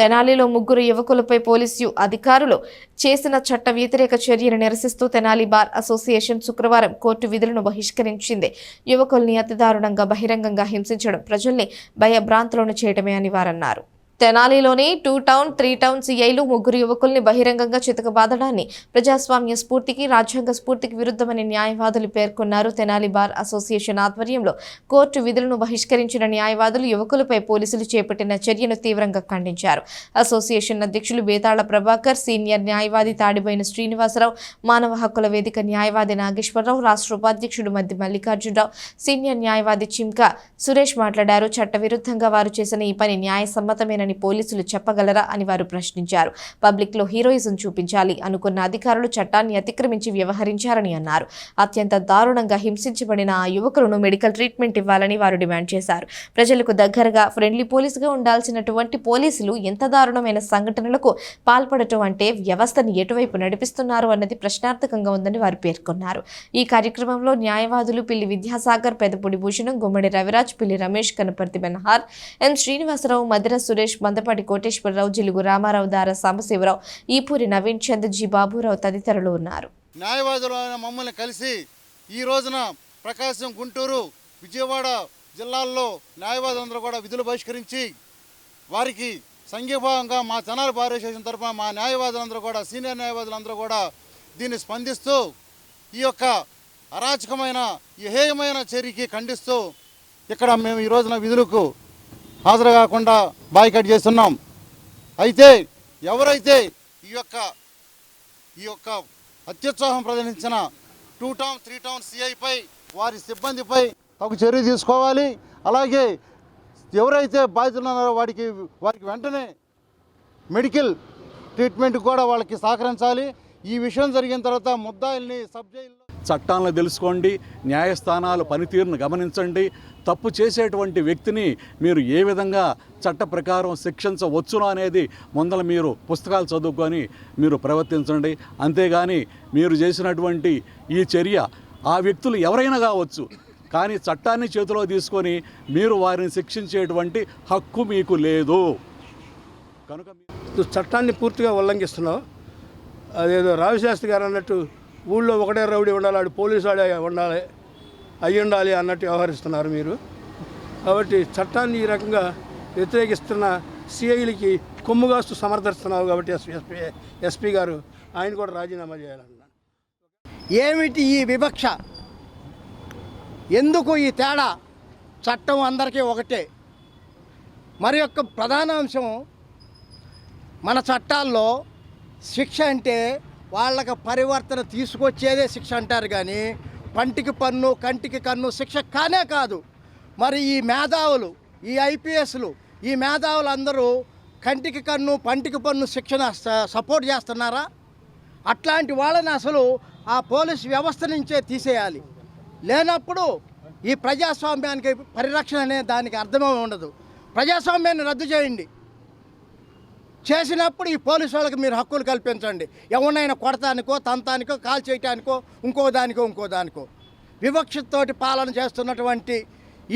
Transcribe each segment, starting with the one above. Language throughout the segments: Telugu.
తెనాలిలో ముగ్గురు యువకులపై పోలీసు అధికారులు చేసిన చట్ట వ్యతిరేక చర్యను నిరసిస్తూ తెనాలి బార్ అసోసియేషన్ శుక్రవారం కోర్టు విధులను బహిష్కరించింది. యువకుల్ని అతి దారుణంగా బహిరంగంగా హింసించడం ప్రజల్ని భయభ్రాంతులను చేయడమే అని వారన్నారు తెనాలిలోని టూ టౌన్ త్రీ టౌన్ సిఐలు ముగ్గురు యువకుల్ని బహిరంగంగా చితకబాదడాన్ని ప్రజాస్వామ్య స్ఫూర్తికి రాజ్యాంగ స్ఫూర్తికి విరుద్ధమని న్యాయవాదులు పేర్కొన్నారు. తెనాలి బార్ అసోసియేషన్ ఆధ్వర్యంలో కోర్టు విధులను బహిష్కరించిన న్యాయవాదులు యువకులపై పోలీసులు చేపట్టిన చర్యను తీవ్రంగా ఖండించారు. అసోసియేషన్ అధ్యక్షులు బేతాళ ప్రభాకర్ సీనియర్ న్యాయవాది తాడిబోయిన శ్రీనివాసరావు మానవ హక్కుల వేదిక న్యాయవాది నాగేశ్వరరావు రాష్ట్ర ఉపాధ్యక్షుడు మధ్య మల్లికార్జునరావు సీనియర్ న్యాయవాది చిమ్కా సురేష్ మాట్లాడారు. చట్టవిరుద్ధంగా వారు చేసిన ఈ పని న్యాయసమ్మతమేనని పోలీసులు చెప్పగలరా అని వారు ప్రశ్నించారు. పబ్లిక్లో హీరోయిజం చూపించాలి అనుకున్న అధికారులు చట్టాన్ని అతిక్రమించి వ్యవహరించారని అన్నారు. అత్యంత దారుణంగా హింసించబడిన ఆ యువకులను మెడికల్ ట్రీట్మెంట్ ఇవ్వాలని వారు డిమాండ్ చేశారు. ప్రజలకు దగ్గరగా ఫ్రెండ్లీ పోలీసుగా ఉండాల్సినటువంటి పోలీసులు ఎంత దారుణమైన సంఘటనలకు పాల్పడటం అంటే వ్యవస్థను ఎటువైపు నడిపిస్తున్నారు అన్నది ప్రశ్నార్థకంగా ఉందని వారు పేర్కొన్నారు. ఈ కార్యక్రమంలో న్యాయవాదులు పిల్లి విద్యాసాగర్ పెదపూడి భూషణం గుమ్మడి రవిరాజ్ పిల్లి రమేష్ కనపర్తి బెన్హార్ ఎం. శ్రీనివాసరావు మధిర సురేష్ మందపాటి కోటేశ్వరరావు జిలుగు రామారావు దార సాంబశివరావు ఈపూరి నవీన్ చంద్ జి బాబురావు తదితరులు ఉన్నారు. న్యాయవాదులు మమ్మల్ని కలిసి ఈ రోజున ప్రకాశం గుంటూరు విజయవాడ జిల్లాల్లో న్యాయవాదులందరూ కూడా విధులు బహిష్కరించి వారికి సంఘీభావంగా మా తెనాలి బార్ అసోసియేషన్ తరఫున మా న్యాయవాదులందరూ కూడా సీనియర్ న్యాయవాదులందరూ కూడా దీన్ని స్పందిస్తూ ఈ యొక్క అరాచకమైన ఈ హేయమైన చర్యకి ఖండిస్తూ ఇక్కడ మేము ఈ రోజున విధులకు హాజరు కాకుండా బాయ్కట్ చేస్తున్నాం. అయితే ఎవరైతే ఈ యొక్క ఈ యొక్క అత్యుత్సాహం ప్రదర్శించిన టూ టౌన్ త్రీ టౌన్ సిఐపై వారి సిబ్బందిపై తగు చర్య తీసుకోవాలి. అలాగే ఎవరైతే బాధితులు ఉన్నారో వాడికి వారికి వెంటనే మెడికల్ ట్రీట్మెంట్ కూడా వాళ్ళకి సహకరించాలి. ఈ విషయం జరిగిన తర్వాత ముద్దాయిల్ని సబ్జైల్ చట్టాలను తెలుసుకోండి న్యాయస్థానాలు పనితీరును గమనించండి. తప్పు చేసేటువంటి వ్యక్తిని మీరు ఏ విధంగా చట్ట ప్రకారం శిక్షించవచ్చును అనేది ముందల మీరు పుస్తకాలు చదువుకొని మీరు ప్రవర్తించండి. అంతేగాని మీరు చేసినటువంటి ఈ చర్య ఆ వ్యక్తులు ఎవరైనా కావచ్చు కానీ చట్టాన్ని చేతిలో తీసుకొని మీరు వారిని శిక్షించేటువంటి హక్కు మీకు లేదు. కనుక చట్టాన్ని పూర్తిగా ఉల్లంఘిస్తున్నావు. అదేదో రావిశాస్త్రి గారు అన్నట్టు ఊళ్ళో ఒకటే రౌడీ ఉండాలి ఆడు పోలీసు వాడే ఉండాలి అయ్యి ఉండాలి అన్నట్టు వ్యవహరిస్తున్నారు మీరు. కాబట్టి చట్టాన్ని ఈ రకంగా వ్యతిరేకిస్తున్న సిఐలకి కొమ్ముగాస్తు సమర్థిస్తున్నావు కాబట్టి ఎస్పీ ఎస్పీ ఎస్పీ గారు ఆయన కూడా రాజీనామా చేయాలన్నారు. ఏమిటి ఈ వివక్ష? ఎందుకు ఈ తేడా? చట్టం అందరికీ ఒకటే. మరి యొక్క ప్రధాన అంశం మన చట్టాల్లో శిక్ష అంటే వాళ్ళకి పరివర్తన తీసుకొచ్చేదే శిక్ష అంటారు కానీ పంటికి పన్ను కంటికి కన్ను శిక్ష కానే కాదు. మరి ఈ మేధావులు ఈ ఐపీఎస్లు ఈ మేధావులు అందరూ కంటికి కన్ను పంటికి పన్ను శిక్షణ సపోర్ట్ చేస్తున్నారా? అట్లాంటి వాళ్ళని అసలు ఆ పోలీస్ వ్యవస్థ నుంచే తీసేయాలి. లేనప్పుడు ఈ ప్రజాస్వామ్యానికి పరిరక్షణ అనే దానికి అర్థమే ఉండదు. ప్రజాస్వామ్యాన్ని రద్దు చేయండి. చేసినప్పుడు ఈ పోలీసు వాళ్ళకి మీరు హక్కులు కల్పించండి. ఎవరినైనా కొడతానికో తంతానికో కాల్ చేయటానికో ఇంకో దానికో ఇంకో దానికో. వివక్షతోటి పాలన చేస్తున్నటువంటి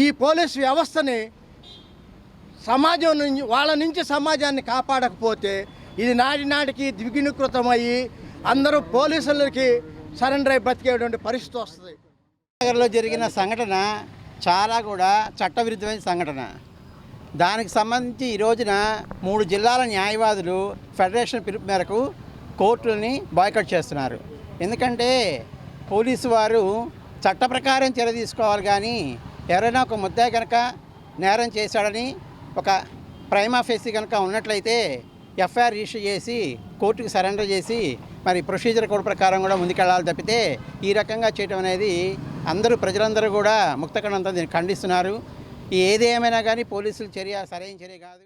ఈ పోలీసు వ్యవస్థని సమాజం నుంచి వాళ్ళ నుంచి సమాజాన్ని కాపాడకపోతే ఇది నాటి నాటికి ద్విగుణీకృతమయ్యి అందరూ పోలీసులకి సరెండర్ అయి బతికేటువంటి పరిస్థితి వస్తుంది. నగర్లో జరిగిన సంఘటన చాలా కూడా చట్టవిరుద్ధమైన సంఘటన. దానికి సంబంధించి ఈ రోజున మూడు జిల్లాల న్యాయవాదులు ఫెడరేషన్ పిలుపు మేరకు కోర్టులని బాయ్కట్ చేస్తున్నారు. ఎందుకంటే పోలీసు వారు చట్ట ప్రకారం చర్య తీసుకోవాలి కానీ ఎవరైనా ఒక ముద్దాయి కనుక నేరం చేశాడని ఒక ప్రైమా ఫేసి కనుక ఉన్నట్లయితే ఎఫ్ఐఆర్ రిజిస్టర్ చేసి కోర్టుకు సరెండర్ చేసి మరి ప్రొసీజర్ కోడ్ ప్రకారం కూడా ముందుకెళ్ళాలి తప్పితే ఈ రకంగా చేయడం అనేది అందరూ ప్రజలందరూ కూడా ముక్తకండంతో దీన్ని ఖండిస్తున్నారు. ఏది ఏమైనా కానీ పోలీసులు చర్య సరైన చర్య కాదు.